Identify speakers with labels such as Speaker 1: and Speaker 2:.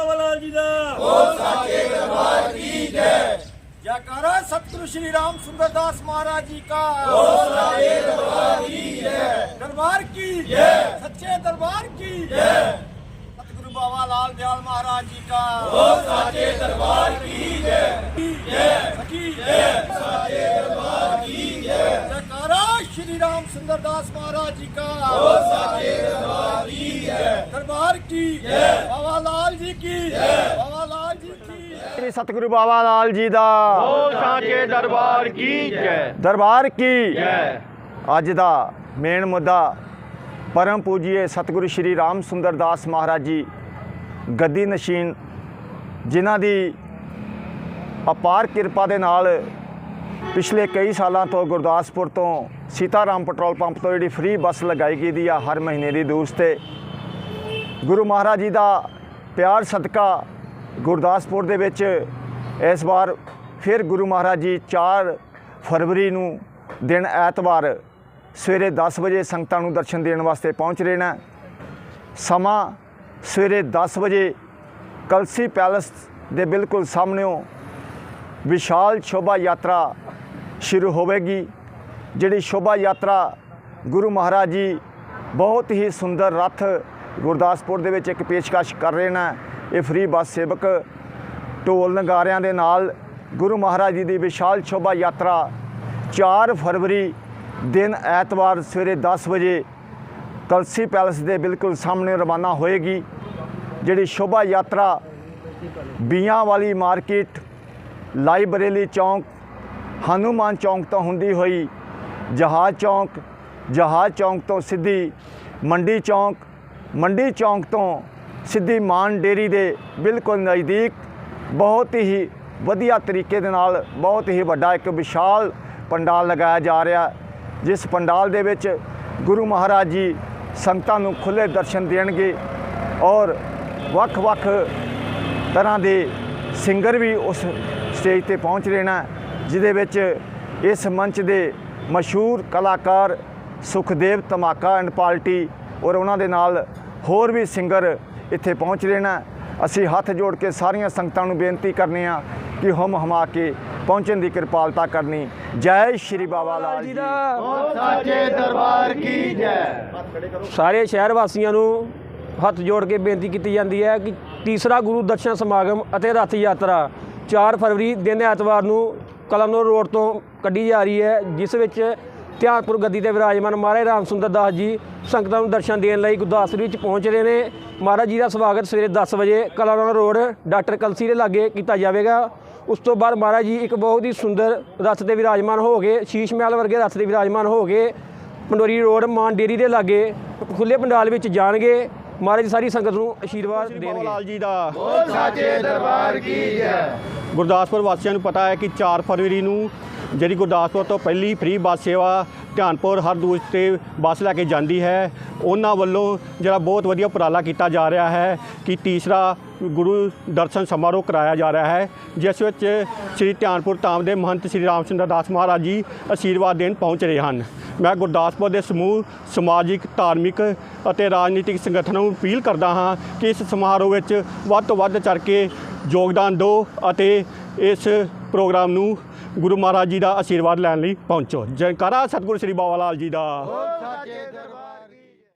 Speaker 1: बाबा लाल जी का
Speaker 2: जयकारा सतगुरु श्री राम सुंदर दास महाराज जी का। दरबार की सच्चे दरबार की सतगुरु बाबा लाल दयाल महाराज जी का। दरबार की सखी दरबार की श्री राम सुंदरदास महाराज जी का दरबार की बाबा लाल जी की बाबा लाल जी की
Speaker 3: ਸ੍ਰੀ ਸਤਿਗੁਰੂ ਬਾਬਾ ਲਾਲ ਜੀ ਦਾ
Speaker 4: ਸਾਚੇ ਦਰਬਾਰ ਕੀ ਜੈ
Speaker 3: ਦਰਬਾਰ ਕੀ
Speaker 4: ਜੈ
Speaker 3: ਅੱਜ ਦਾ ਮੇਨ ਮੁੱਦਾ ਪਰਮ ਪੂਜੀਏ ਸਤਿਗੁਰੂ ਸ਼੍ਰੀ ਰਾਮ ਸੁੰਦਰ ਦਾਸ ਮਹਾਰਾਜ ਜੀ ਗੱਦੀ ਨਸ਼ੀਨ ਜਿਨ੍ਹਾਂ ਦੀ ਅਪਾਰ ਕਿਰਪਾ ਦੇ ਨਾਲ ਪਿਛਲੇ ਕਈ ਸਾਲਾਂ ਤੋਂ ਗੁਰਦਾਸਪੁਰ ਤੋਂ ਸੀਤਾਰਾਮ ਪੈਟਰੋਲ ਪੰਪ ਤੋਂ ਜਿਹੜੀ ਫ੍ਰੀ ਬੱਸ ਲਗਾਈ ਗਈ ਦੀ ਆ ਹਰ ਮਹੀਨੇ ਦੀ ਦੂਸ ਤੇ। ਗੁਰੂ ਮਹਾਰਾਜ ਜੀ ਦਾ ਪਿਆਰ ਸਦਕਾ ਗੁਰਦਾਸਪੁਰ ਦੇ ਵਿੱਚ ਇਸ ਵਾਰ ਫਿਰ ਗੁਰੂ ਮਹਾਰਾਜ ਜੀ 4 ਫਰਵਰੀ ਨੂੰ ਦਿਨ ਐਤਵਾਰ ਸਵੇਰੇ 10 ਵਜੇ ਸੰਗਤਾਂ ਨੂੰ ਦਰਸ਼ਨ ਦੇਣ ਵਾਸਤੇ ਪਹੁੰਚ ਰਹੇ ਨੇ। ਸਮਾਂ ਸਵੇਰੇ 10 ਵਜੇ ਕਲਸੀ ਪੈਲਸ ਦੇ ਬਿਲਕੁਲ ਸਾਹਮਣੇੋਂ ਵਿਸ਼ਾਲ ਸ਼ੋਭਾ ਯਾਤਰਾ ਸ਼ੁਰੂ ਹੋਵੇਗੀ, ਜਿਹੜੀ ਸ਼ੋਭਾ ਯਾਤਰਾ ਗੁਰੂ ਮਹਾਰਾਜ ਜੀ ਬਹੁਤ ਹੀ ਸੁੰਦਰ ਰੱਥ ਗੁਰਦਾਸਪੁਰ ਦੇ ਵਿੱਚ ਇੱਕ ਪੇਸ਼ਕਸ਼ ਕਰ ਰਹੇ ਨੇ। ਇਹ ਫ੍ਰੀ ਬੱਸ ਸੇਵਕ ਢੋਲ ਨਗਾਰਿਆਂ ਦੇ ਨਾਲ ਗੁਰੂ ਮਹਾਰਾਜ ਜੀ ਦੀ ਵਿਸ਼ਾਲ ਸ਼ੋਭਾ ਯਾਤਰਾ 4 ਫਰਵਰੀ ਦਿਨ ਐਤਵਾਰ ਸਵੇਰੇ 10 ਵਜੇ ਕਲਸੀ ਪੈਲਸ ਦੇ ਬਿਲਕੁਲ ਸਾਹਮਣੇ ਰਵਾਨਾ ਹੋਏਗੀ, ਜਿਹੜੀ ਸ਼ੋਭਾ ਯਾਤਰਾ ਬੀਆਂ ਵਾਲੀ ਮਾਰਕੀਟ ਲਾਈਬ੍ਰੇਰੀ ਚੌਂਕ, ਹਨੂਮਾਨ ਚੌਂਕ ਤੋਂ ਹੁੰਦੀ ਹੋਈ, ਜਹਾਜ਼ ਚੌਂਕ ਜਹਾਜ਼ ਚੌਂਕ ਤੋਂ ਸਿੱਧੀ ਮੰਡੀ ਚੌਂਕ ਮੰਡੀ ਚੌਂਕ ਤੋਂ ਸਿੱਧੀ ਮਾਨ ਡੇਰੀ ਦੇ ਬਿਲਕੁਲ ਨਜ਼ਦੀਕ ਬਹੁਤ ਹੀ ਵਧੀਆ ਤਰੀਕੇ ਦੇ ਨਾਲ ਬਹੁਤ ਹੀ ਵੱਡਾ ਇੱਕ ਵਿਸ਼ਾਲ ਪੰਡਾਲ ਲਗਾਇਆ ਜਾ ਰਿਹਾ। ਜਿਸ ਪੰਡਾਲ ਦੇ ਵਿੱਚ ਗੁਰੂ ਮਹਾਰਾਜ ਜੀ ਸੰਗਤਾਂ ਨੂੰ ਖੁੱਲੇ ਦਰਸ਼ਨ ਦੇਣਗੇ ਔਰ ਵੱਖ-ਵੱਖ ਤਰ੍ਹਾਂ ਦੇ ਸਿੰਗਰ ਵੀ ਉਸ ਸਟੇਜ ਤੇ ਪਹੁੰਚ ਰਹੇ ਨੇ ਜਿਹਦੇ ਵਿੱਚ ਇਸ ਮੰਚ ਦੇ ਮਸ਼ਹੂਰ ਕਲਾਕਾਰ ਸੁਖਦੇਵ ਧਮਾਕਾ ਐਂਡ ਪਾਰਟੀ ਔਰ ਉਹਨਾਂ ਦੇ ਨਾਲ ਹੋਰ ਵੀ ਸਿੰਗਰ ਇੱਥੇ ਪਹੁੰਚ ਰਹੇ ਨੇ ਅਸੀਂ ਹੱਥ ਜੋੜ ਕੇ ਸਾਰੀਆਂ ਸੰਗਤਾਂ ਨੂੰ ਬੇਨਤੀ ਕਰਨੇ ਆ ਕਿ ਹਮ ਹਮਾ ਕੇ ਪਹੁੰਚਣ ਦੀ ਕਿਰਪਾਲਤਾ ਕਰਨੀ। ਜੈ ਸ਼੍ਰੀ ਬਾਬਾ ਲਾਲ ਜੀ
Speaker 4: ਸਾਚੇ ਦਰਬਾਰ ਕੀ ਜੈ।
Speaker 5: ਸਾਰੇ ਸ਼ਹਿਰ ਵਾਸੀਆਂ ਨੂੰ ਹੱਥ ਜੋੜ ਕੇ ਬੇਨਤੀ ਕੀਤੀ ਜਾਂਦੀ ਹੈ ਕਿ ਤੀਸਰਾ ਗੁਰੂ ਦਰਸ਼ਨ ਸਮਾਗਮ ਅਤੇ ਰਥ ਯਾਤਰਾ 4 ਫਰਵਰੀ ਦਿਨ ਐਤਵਾਰ ਨੂੰ ਕਲਮਨੌਰ ਰੋਡ ਤੋਂ ਕੱਢੀ ਜਾ ਰਹੀ ਹੈ, ਜਿਸ ਵਿੱਚ ਧਿਆਨਪੁਰ ਗੱਦੀ ਤੇ ਵਿਰਾਜਮਾਨ ਮਹਾਰਾਜ ਰਾਮ ਸੁੰਦਰ ਦਾਸ ਜੀ ਸੰਗਤਾਂ ਨੂੰ ਦਰਸ਼ਨ ਦੇਣ ਲਈ ਗੁਰਦਾਸਪੁਰ ਵਿੱਚ ਪਹੁੰਚ ਰਹੇ ਨੇ। ਮਹਾਰਾਜ ਜੀ ਦਾ ਸਵਾਗਤ ਸਵੇਰੇ 10 ਵਜੇ ਕਲਾਨੌਰ ਰੋਡ, ਡਾਕਟਰ ਕਲਸੀ ਦੇ ਲਾਗੇ ਕੀਤਾ ਜਾਵੇਗਾ। ਉਸ ਤੋਂ ਬਾਅਦ ਮਹਾਰਾਜ ਜੀ ਇੱਕ ਬਹੁਤ ਹੀ ਸੁੰਦਰ ਰਥ ਤੇ ਵਿਰਾਜਮਾਨ ਹੋ ਗਏ, ਸ਼ੀਸ਼ ਮਹਿਲ ਵਰਗੇ ਰਥ ਤੇ ਵਿਰਾਜਮਾਨ ਹੋ ਗਏ। ਪੰਡੋਰੀ ਰੋਡ, ਮਾਨ ਡੇਰੀ ਦੇ ਲਾਗੇ ਖੁੱਲੇ ਪੰਡਾਲ ਵਿੱਚ ਜਾਣਗੇ। ਮਹਾਰਾਜ ਸਾਰੀ ਸੰਗਤ ਨੂੰ ਆਸ਼ੀਰਵਾਦ ਦੇਣਗੇ।
Speaker 4: ਲਾਲ ਜੀ ਦਾ। ਸਾਚੇ ਦਰਬਾਰ ਕੀ ਜੈ ਗੁਰਦਾਸਪੁਰ ਵਾਸੀਆਂ ਨੂੰ ਪਤਾ ਹੈ ਕਿ 4 ਫਰਵਰੀ ਨੂੰ ਜਿਹੜੀ ਗੁਰਦਾਸਪੁਰ ਤੋਂ ਪਹਿਲੀ ਫ੍ਰੀ ਬੱਸ ਸੇਵਾ ਧਿਆਨਪੁਰ ਹਰਦੂਜ ਤੇ ਬੱਸ ਲੈ ਕੇ ਜਾਂਦੀ ਹੈ ਉਹਨਾਂ ਵੱਲੋਂ ਜਿਹੜਾ ਬਹੁਤ ਵਧੀਆ ਉਪਰਾਲਾ ਕੀਤਾ ਜਾ ਰਿਹਾ ਹੈ ਕਿ ਤੀਸਰਾ ਗੁਰੂ ਦਰਸ਼ਨ ਸਮਾਰੋਹ ਕਰਾਇਆ ਜਾ ਰਿਹਾ ਹੈ ਜਿਸ ਵਿੱਚ ਸ੍ਰੀ ਧਿਆਨਪੁਰ ਧਾਮ ਦੇ ਮਹੰਤ ਸ੍ਰੀ ਰਾਮ ਚੰਦਰ ਦਾਸ ਮਹਾਰਾਜ ਜੀ ਆਸ਼ੀਰਵਾਦ ਦੇਣ ਪਹੁੰਚ ਰਹੇ ਹਨ। ਮੈਂ ਗੁਰਦਾਸਪੁਰ ਦੇ ਸਮੂਹ, ਸਮਾਜਿਕ, ਧਾਰਮਿਕ ਅਤੇ ਰਾਜਨੀਤਿਕ ਸੰਗਠਨਾਂ ਨੂੰ ਅਪੀਲ ਕਰਦਾ ਹਾਂ ਕਿ ਇਸ ਸਮਾਰੋਹ ਵਿੱਚ ਵੱਧ ਤੋਂ ਵੱਧ ਚੜ ਕੇ ਯੋਗਦਾਨ ਦਿਓ ਅਤੇ ਇਸ ਪ੍ਰੋਗਰਾਮ ਨੂੰ ਗੁਰੂ ਮਹਾਰਾਜ ਜੀ ਦਾ ਆਸ਼ੀਰਵਾਦ ਲੈਣ ਲਈ ਪਹੁੰਚੋ। ਜੈਕਾਰਾ ਸਤਿਗੁਰੂ ਸ੍ਰੀ ਬਾਬਾ ਲਾਲ ਜੀ ਦਾ।